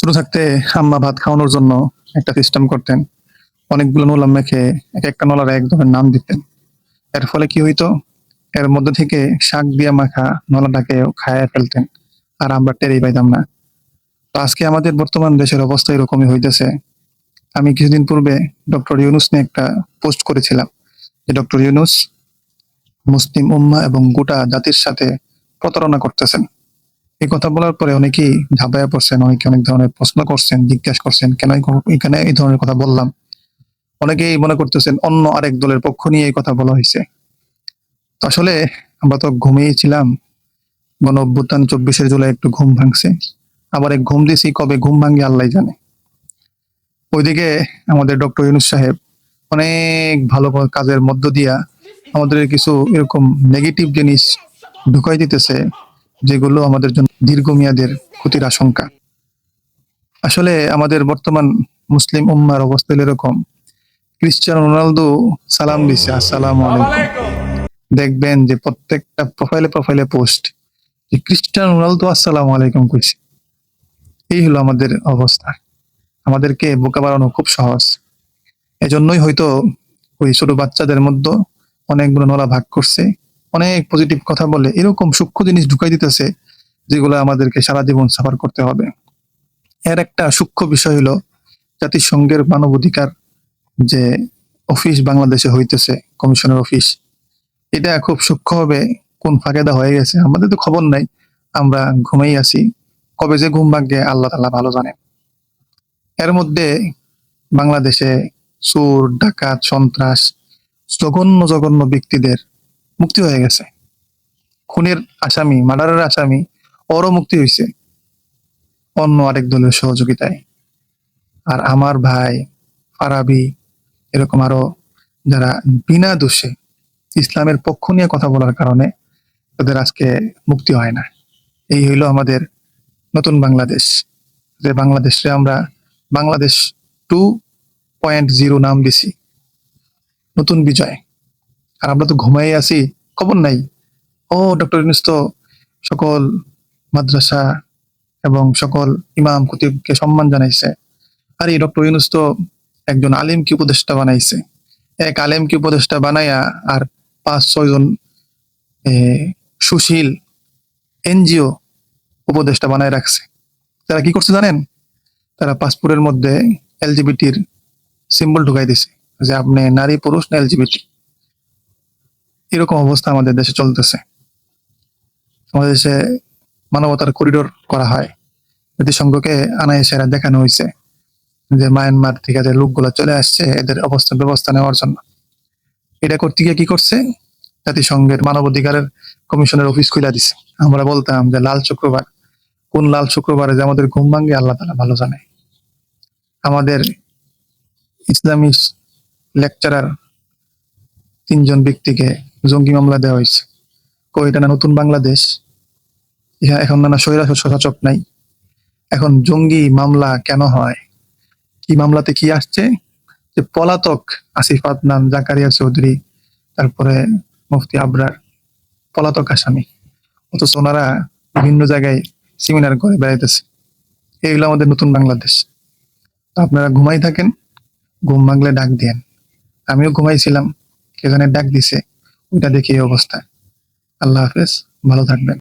ছোট থাকতে আম্মা ভাত খাওয়ানোর জন্য একটা সিস্টেম করতেন। অনেকগুলো নলা মেখে এক একটা নলার এক ধরনের নাম দিতেন। এর ফলে কি হইতো? এর মধ্যে থেকে শাক দিয়ে মাখা নলাটাকে খায় ফেলতেন। আর আমরা টেরেই পাইতাম না। তো আজকে আমাদের বর্তমান দেশের অবস্থা এরকমই হইতেছে। আমি কিছুদিন পূর্বে ডক্টর ইউনুস নিয়ে একটা পোস্ট করেছিলাম। যে ডক্টর ইউনুস মুসলিম উম্মা এবং গোটা জাতির সাথে প্রতারণা করতেছেন। এই কথা বলার পরে অনেকেই ঝাঁপাইয়া পড়ছেন, অনেকে অনেক ধরনের প্রশ্ন করছেন, জিজ্ঞাসা করছেন, কেন এখানে এই ধরনের কথা বললাম? অনেকেই মনে করতেছেন অন্য আরেক দলের পক্ষ নিয়ে এই কথা বলা হয়েছে। তো আসলে আমরা তো ঘুমিয়েছিলাম গণ অভ্যুত্থান চব্বিশের জুলাই একটু ঘুম ভাঙছে। আবার এক ঘুম দিয়েছি কবে ঘুম ভাঙে আল্লাহ জানে। ওইদিকে আমাদের ডক্টর ইউনুস সাহেব অনেক ভালো কাজের মধ্য দিয়া আমাদের কিছু এরকম নেগেটিভ জিনিস ঢুকাই দিতেছে, যেগুলো আমাদের জন্য দীর্ঘমেয়াদের ক্ষতির আশঙ্কা। আসলে আমাদের বর্তমান মুসলিম উম্মার অবস্থা এরকম। ক্রিস্টিয়ানো রোনালদো, সালাম দিছে, আসসালাম আলাইকুম। দেখবেন যে প্রত্যেকটা প্রোফাইলে প্রোফাইলে পোস্ট যে ক্রিস্টিয়ানো রোনালদো, আসসালামু আলাইকুম কইছে। এই হলো আমাদের অবস্থা। আমাদেরকে বোকা বাড়ানো খুব সহজ। এজন্যই হয়তো ওই ছোট বাচ্চাদের মধ্যে অনেকগুলো নলা ভাগ করছে, অনেক পজিটিভ কথা বলে, এরকম সূক্ষ্ম জিনিস ঢুকাই দিতেছে যেগুলো আমাদেরকে সারা জীবন সাফার করতে হবে। এর একটা সূক্ষ্ম বিষয় হলো জাতিসংঘের মানবাধিকার যে অফিস বাংলাদেশে হইতেছে কমিশনের অফিস এটা খুব সূক্ষ্মভাবে কোন ফাঁকেদা হয়ে গেছে, আমাদের তো খবর নাই। আমরা ঘুমেই আছি, কবে যে ঘুম ভাগ্যে আল্লাহ তাল্লাহ ভালো জানেন এর মধ্যে বাংলাদেশে চোর, ডাকাত, সন্ত্রাস, জঘন্য জঘন্য ব্যক্তিদের মুক্তি হয়ে গেছে। খুনের আসামি মার্ডারের আসামি ওরও মুক্তি হয়েছে অন্য আরেক দলের সহযোগিতায়। আর আমার ভাই, ফারাবি, এরকম আরও যারা বিনা দোষে ইসলামের পক্ষ নিয়ে কথা বলার কারণে তাদের আজকে মুক্তি হয় না। এই হইল আমাদের নতুন বাংলাদেশ। যে বাংলাদেশে আমরা বাংলাদেশ টু পয়েন্ট জিরো নাম দিছি। নতুন বিজয়। আর আমরা তো ঘুমাই আছি, খবর নাই। ও, ডক্টর ইউনুস তো সকল মাদ্রাসা এবং সকল ইমাম খতিবকে সম্মান জানাইছে। আর এই ডক্টর ইউনুস তো একজন আলিমকে উপদেষ্টা বানাইছে। এক আলেমকে উপদেষ্টা বানাইয়া আর পাঁচ ছয়জন সুশীল এনজিও উপদেষ্টা বানায় রাখছে। তারা কি করছে জানেন? তারা পাসপোর্টের মধ্যে এলজিবিটির সিম্বল ঢুকাই দিছে যে আপনি নারী, পুরুষ না এলজিবিটি। এরকম অবস্থা আমাদের দেশে চলতেছে। আমাদের দেশে মানবতার করিডোর করা হয়। জাতিসংঘকে আনায় সেরা দেখানো হয়েছে যে মায়ানমার থেকে যে লোকগুলো চলে আসছে, এদের অবস্থা ব্যবস্থা নেওয়ার জন্য। এটা করতে গিয়ে কি করছে? জাতিসংঘের মানবাধিকারের কমিশনের অফিস খুলে দিছে। আমরা বলতাম যে লাল শুক্রবার। কোন লাল শুক্রবারে যে আমাদের ঘুম ভাঙ্গে, আল্লাহ তালা ভালো জানে। আমাদের ইসলামী লেকচারার তিনজন ব্যক্তিকে জঙ্গি মামলা দেওয়া হয়েছে। কই এটা না নতুন বাংলাদেশ? ইহা এখন নানা স্বৈরা শাসক নাই। এখন জঙ্গি মামলা কেন হয়? কি মামলাতে কি আসছে? যে পলাতক আসিফ আদনান জাকারিয়া চৌধুরী, তারপরে মুফতি আবরার, পলাতক আসামি। অথচ ওনারা বিভিন্ন জায়গায় সেমিনার করে বেড়াইতেছে। এইগুলো আমাদের নতুন বাংলাদেশ। আপনারা ঘুমাই থাকেন, ঘুম ভাঙলে ডাক দেন। আমিও ঘুমাইছিলাম, কে জানে ডাক দিছে, ওইটা দেখে এই অবস্থা। আল্লাহ হাফেজ, ভালো থাকবেন।